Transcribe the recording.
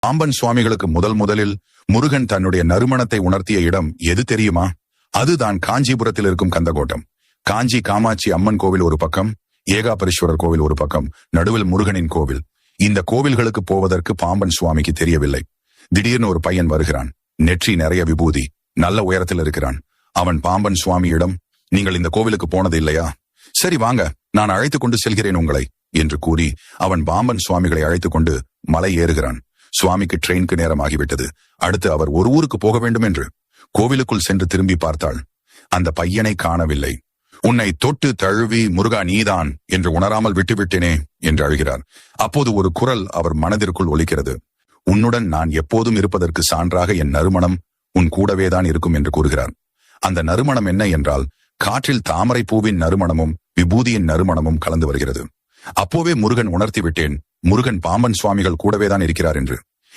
பாம்பன் சுவாமிகளுக்கு முதல் முதலில் முருகன் தன்னுடைய நறுமணத்தை உணர்த்திய இடம் எது தெரியுமா? அதுதான் காஞ்சிபுரத்தில் இருக்கும் கந்தகோட்டம். காஞ்சி காமாட்சி அம்மன் கோவில் ஒரு பக்கம் ஏகாபரீஸ்வரர் கோவில் ஒரு பக்கம் நடுவில் முருகனின் கோவில். இந்த கோவில்களுக்கு போவதற்கு பாம்பன் சுவாமிக்கு தெரியவில்லை. திடீர்னு ஒரு பையன் வருகிறான். நெற்றி நிறைய விபூதி. நல்ல உயரத்தில் இருக்கிறான். அவன் பாம்பன் சுவாமியிடம் நீங்கள் இந்த கோவிலுக்கு போனது இல்லையா? சரி வாங்க. நான் அழைத்துக் கொண்டு செல்கிறேன் உங்களை என்று கூறி அவன் பாம்பன் சுவாமிகளை அழைத்துக் கொண்டு மலை ஏறுகிறான். சுவாமிக்கு ட்ரெயினுக்கு நேரமாகிவிட்டது. அடுத்து அவர் ஒரு ஊருக்கு போக வேண்டும் என்று கோவிலுக்குள் சென்று திரும்பி பார்த்தாள். அந்த பையனை காணவில்லை. உன்னை தொட்டு தழுவி முருகா நீதான் என்று உணராமல் விட்டுவிட்டேனே என்று அழுகிறார். அப்போது ஒரு குரல் அவர் மனதிற்குள் ஒலிக்கிறது. உன்னுடன் நான் எப்போதும் இருப்பதற்கு சான்றாக என் நறுமணம் உன் கூடவேதான் இருக்கும் என்று கூறுகிறார். அந்த நறுமணம் என்ன என்றால் காற்றில் தாமரை பூவின் நறுமணமும் விபூதியின் நறுமணமும் கலந்து வருகிறது. அப்போவே முருகன் உணர்த்தி விட்டேன் முருகன் பாம்பன் சுவாமிகள் கூடவேதான் இருக்கிறார் என்று.